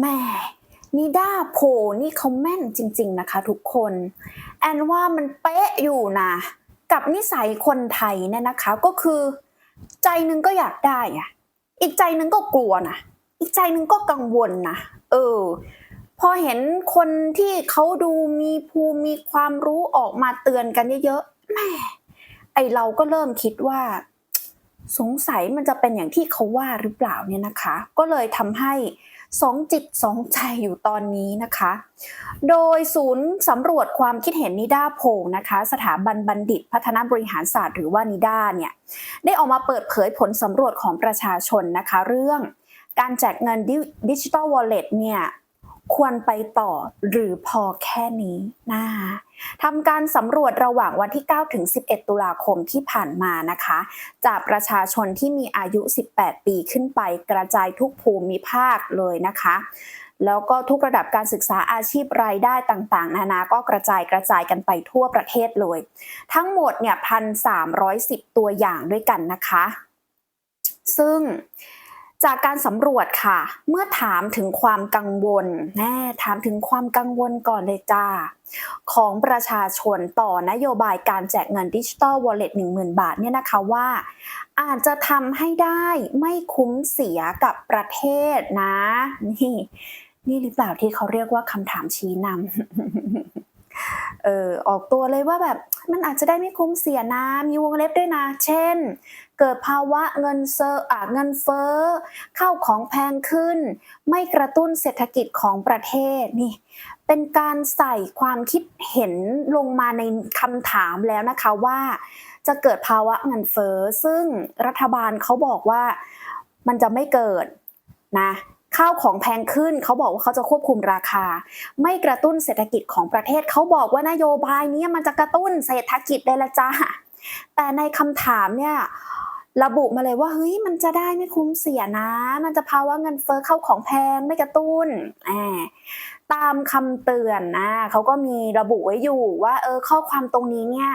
แม่นิด้าโพนี่เขาแม่นจริง ๆ นะคะทุกคน แอนว่ามันเป๊ะอยู่นะ กับนิสัยคนไทยเนี่ยนะคะก็คือ ใจนึงก็อยากได้อะอีกใจนึงก็กลัวนะอีกใจนึงก็กังวลนะเออ พอเห็นคนที่เขาดูมีภูมิมีความรู้ออกมาเตือนกันเยอะๆแม่ไอเราก็เริ่มคิดว่า สงสัยมันจะเป็นอย่างที่เขาว่าหรือเปล่าเนี่ยนะคะ ก็เลยทำให้ สองจิตสองใจอยู่ตอนนี้นะคะ โดยศูนย์สำรวจความคิดเห็นนิด้าโพนะคะ สถาบันบัณฑิตพัฒนาบริหารศาสตร์หรือว่านิด้าเนี่ย ได้ออกมาเปิดเผยผลสำรวจของประชาชนนะคะ เรื่องการแจกเงินดิจิทัลวอลเล็ตเนี่ย ควรไปต่อหรือพอแค่นี้นะทำการสำรวจระหว่างวันที่ 9 ถึง 11 ตุลาคมที่ผ่านมานะคะ จากประชาชนที่มีอายุ 18 ปีขึ้นไปกระจายทุกภูมิภาคเลยนะคะ แล้วก็ทุกระดับการศึกษาอาชีพรายได้ต่างๆ นานาก็กระจายกระจายกันไปทั่วประเทศเลย ทั้งหมดเนี่ยพันสามตัวอย่างด้วยกันนะคะ ซึ่ง จากการสำรวจค่ะ เมื่อถามถึงความกังวลแน่ถามถึงความกังวลก่อนเลยจ้า ของประชาชนต่อนโยบายการแจกเงินดิจิตอลวอลเล็ตหนึ่งหมื่นบาทเนี่ยนะคะว่า อาจจะทำให้ได้ไม่คุ้มเสียกับประเทศนะ นี่ นี่หรือเปล่าที่เขาเรียกว่าคำถามชี้นำ เออออกตัวเลยว่าแบบมันอาจจะได้ไม่คุ้มเสียนะมีวงเล็บด้วยนะ เช่น เกิดภาวะเงินเซอร์อะเงินเฟ้อเข้าของแพงขึ้น ไม่กระตุ้นเศรษฐกิจของประเทศนี่ เป็นการใส่ความคิดเห็นลงมาในคำถามแล้วนะคะว่า จะเกิดภาวะเงินเฟ้อซึ่งรัฐบาลเขาบอกว่ามันจะไม่เกิดนะ ข้าวของแพงขึ้นเขาบอกว่าเขาจะควบคุมราคา ไม่กระตุ้นเศรษฐกิจของประเทศเขาบอกว่านโยบายนี้มันจะกระตุ้นเศรษฐกิจได้ละจ้าแต่ในคำถามเนี่ยระบุมาเลยว่าเฮ้ยมันจะได้ไม่คุ้มเสียนะ มันจะภาวะเงินเฟ้อเข้าของแพงไม่กระตุ้นแอบตามคำเตือนนะเขาก็มีระบุไว้อยู่ว่าเออข้อความตรงนี้เนี่ย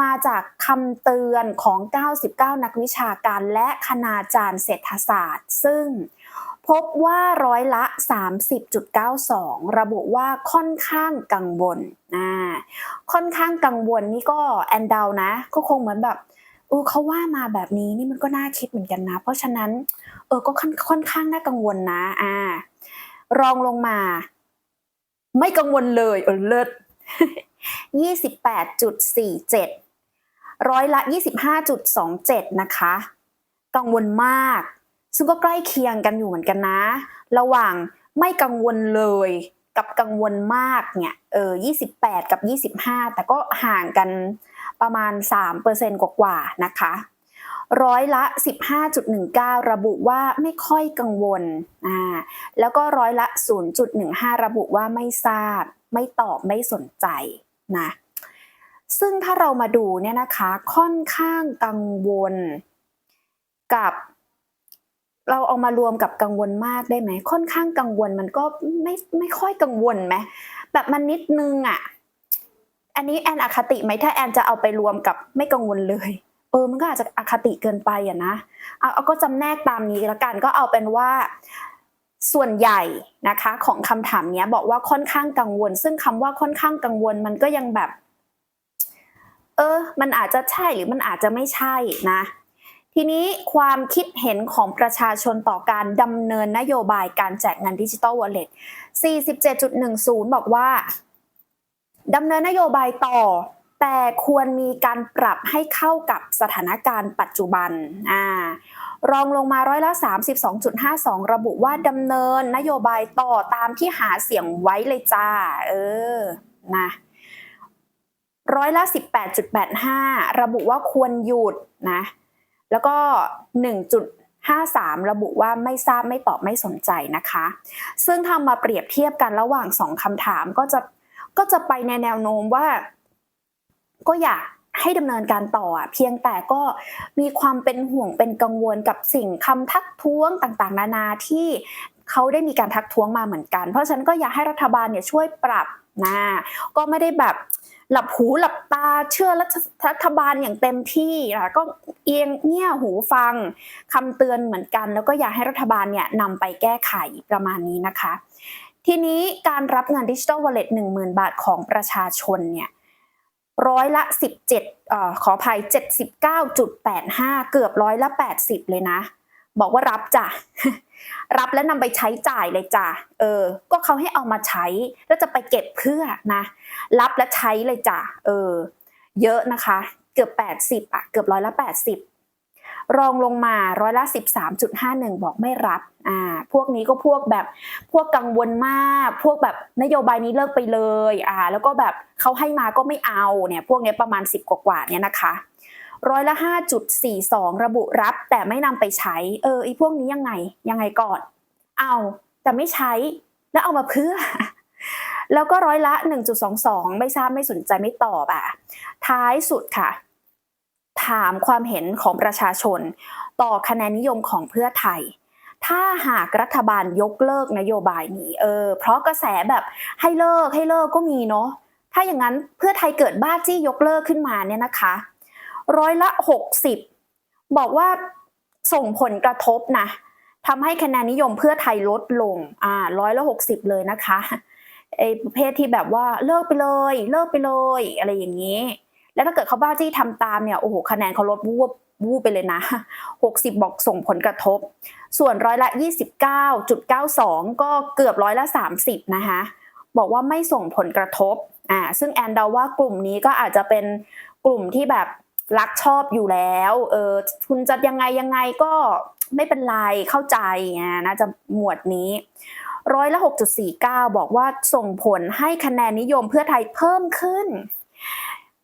มาจากคำเตือนของ 99 นักวิชาการและคณาจารย์เศรษฐศาสตร์ ซึ่ง พบว่าร้อยละ 30.92 ระบุว่าค่อนข้างกังวลอ่าค่อนข้างกังวลนี่ก็แอนเดานะ ก็คงเหมือนแบบเออเขาว่ามาแบบนี้นี่มันก็น่าคิดเหมือนกันนะ เพราะฉะนั้นเออก็ค่อนข้างน่ากังวลนะอ่ารองลงมา ไม่กังวลเลยเออเลิศ28.47 ร้อยละ 25.27 นะคะ กังวลมาก ซึ่งก็ใกล้เคียงกันอยู่เหมือนกันนะ ระหว่างไม่กังวลเลยกับกังวลมากเนี่ยเออ28 กับ 25 แต่ก็ห่างกันประมาณ 3%กว่าๆนะคะร้อยละ 15.19 ระบุว่าไม่ค่อยกังวลอ่าแล้วก็ร้อยละ 0.15 ระบุว่าไม่ทราบ ไม่ตอบไม่สนใจนะซึ่งถ้าเรามาดูเนี่ยนะคะค่อนข้างกังวลกับ เราเอามารวมกับกังวลมากได้ไหมค่อนข้างกังวลมันก็ไม่ไม่ค่อยกังวลไหมแบบมันนิดนึงอะ อันนี้แอนอคติไหมถ้าแอนจะเอาไปรวมกับไม่กังวลเลย เออมันก็อาจจะอคติเกินไปอะนะเอาเอาก็จำแนกตามนี้ละกันก็เอาเป็นว่าส่วนใหญ่นะคะของคำถามเนี้ยบอกว่าค่อนข้างกังวล ซึ่งคำว่าค่อนข้างกังวลมันก็ยังแบบ เออ มันอาจจะใช่หรือมันอาจจะไม่ใช่นะ ทีนี้ความคิดเห็นของประชาชนต่อการดำเนินนโยบายการแจกเงินดิจิตอลวอลเล็ต47.10 บอกว่าดำเนินนโยบายต่อ แต่ควรมีการปรับให้เข้ากับสถานการณ์ปัจจุบันอ่ารองลงมาร้อยละ 32.52 ระบุว่าดำเนินนโยบายต่อตามที่หาเสียงไว้เลยจ้า เออ นะร้อยละ 18.85 ระบุว่าควรหยุดนะ แล้วก็ 1.53 ระบุว่าไม่ทราบไม่ตอบไม่สนใจนะคะ ซึ่งทำมาเปรียบเทียบกันระหว่างสองคำถามก็จะก็จะไปในแนวโน้มว่า ก็อยากให้ดำเนินการต่อเพียงแต่ก็มีความเป็นห่วงเป็นกังวลกับสิ่งคำทักท้วงต่างๆ นานาที่เขาได้มีการทักท้วงมาเหมือนกัน เพราะฉะนั้นก็อยากให้รัฐบาลเนี่ยช่วยปรับ นะก็ไม่ได้แบบหลับหูหลับตาเชื่อรัฐรัฐบาลอย่างเต็มที่อะก็เอียงเงี่ยหูฟังคำเตือนเหมือนกัน แล้วก็อยากให้รัฐบาลเนี่ยนำไปแก้ไขประมาณนี้นะคะ ทีนี้การรับเงินดิจิ t a ลวอลเล็ตหนึ่งหมื่นบาทของประชาชนเนี่ยร้อยละ 17เอ่อขออภัย 79.85 เกือบร้อยละ 80 เลยนะ บอกว่ารับจ้ะ รับแล้วนำไปใช้จ่ายเลยจ้ะเออ ก็เขาให้เอามาใช้ แล้วจะไปเก็บเพื่อนะ รับและใช้เลยจ้ะเออ เยอะนะคะ เกือบ 80อะเกือบร้อยละ 80 รองลงมาร้อยละ 13.51 บอกไม่รับอ่าพวกนี้ก็พวกแบบพวกกังวลมาก พวกแบบนโยบายนี้เลิกไปเลยอ่าแล้วก็แบบเขาให้มาก็ไม่เอาเนี่ย พวกนี้ประมาณ 10 กว่าๆเนี่ยนะคะ ร้อยละ 5.42 ระบุรับแต่ไม่นำไปใช้ เออไอพวกนี้ยังไงยังไงก่อน เอาแต่ไม่ใช้แล้วเอามาเพื่อ แล้วก็ร้อยละ 1.22 ไม่ทราบไม่สนใจไม่ตอบอะ ท้ายสุดค่ะ ถามความเห็นของประชาชน ต่อคะแนนนิยมของเพื่อไทยถ้าหากรัฐบาลยกเลิกนโยบายนี้เออ เพราะกระแสแบบให้เลิกให้เลิกก็มีเนาะถ้าอย่างนั้นเพื่อไทยเกิดบ้าจี้ยกเลิกขึ้นมาเนี่ยนะคะ ร้อยละหกสิบบอกว่าส่งผลกระทบนะทำให้คะแนนนิยมเพื่อไทยลดลงอ่าร้อยละหกสิบเลยนะคะไอ้ประเภทที่แบบว่าเลิกไปเลย เลิกไปเลย อะไรอย่างนี้ แล้วถ้าเกิดเขาบ้าจี้ทำตามเนี่ยโอ้โหคะแนนเขาลดวูบวูบไปเลยนะหกสิบบอกส่งผลกระทบ ส่วนร้อยละยี่สิบเก้าจุดเก้าสองก็เกือบร้อยละสามสิบนะคะบอกว่าไม่ส่งผลกระทบอ่าซึ่งแอนเดาว่ากลุ่มนี้ก็อาจจะเป็นกลุ่มที่แบบ รักชอบอยู่แล้ว เออคุณจะยังไงยังไงก็ไม่เป็นไรเข้าใจอ่าน่าจะหมวดนี้ร้อยละ6.49 บอกว่าส่งผลให้คะแนนนิยมเพื่อไทยเพิ่มขึ้น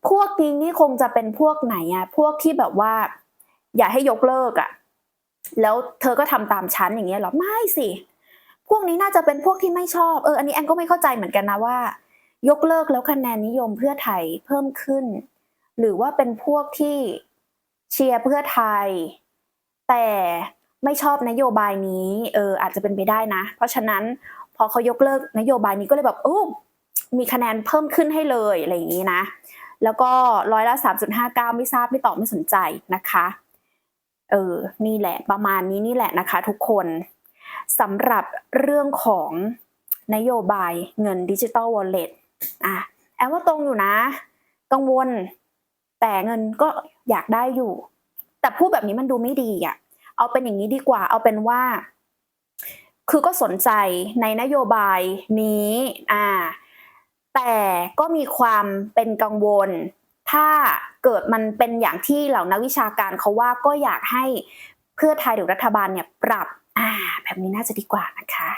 พวกนี้นี่คงจะเป็นพวกไหนอะพวกที่แบบว่า อยากให้ยกเลิกอะแล้วเธอก็ทำตามชั้นอย่างเงี้ยหรอไม่สิ พวกนี้น่าจะเป็นพวกที่ไม่ชอบเอออันนี้แอนก็ไม่เข้าใจเหมือนกันนะว่า ยกเลิกแล้วคะแนนนิยมเพื่อไทยเพิ่มขึ้น หรือว่าเป็นพวกที่เชียร์เพื่อไทย แต่ไม่ชอบนโยบายนี้เอออาจจะเป็นไปได้นะ เพราะฉะนั้นพอเขายกเลิกนโยบายนี้ก็เลยแบบโอ้มีคะแนนเพิ่มขึ้นให้เลยอะไรอย่างนี้นะ แล้วก็ร้อยละสามจุดห้าเก้าไม่ทราบไม่ตอบไม่สนใจนะคะเออนี่แหละประมาณนี้นี่แหละนะคะ ทุกคนสำหรับเรื่องของนโยบายเงินดิจิตอลวอลเล็ตอะแอลว่าตรงอยู่นะ กังวล แต่เงินก็อยากได้อยู่ แต่พูดแบบนี้มันดูไม่ดีอะ เอาเป็นอย่างนี้ดีกว่า เอาเป็นว่า คือก็สนใจในนโยบายนี้อ่าแต่ก็มีความเป็นกังวล ถ้าเกิดมันเป็นอย่างที่เหล่านักวิชาการเขาว่าก็อยากให้เพื่อไทยหรือรัฐบาลเนี่ยปรับ อ่า แบบนี้น่าจะดีกว่านะคะ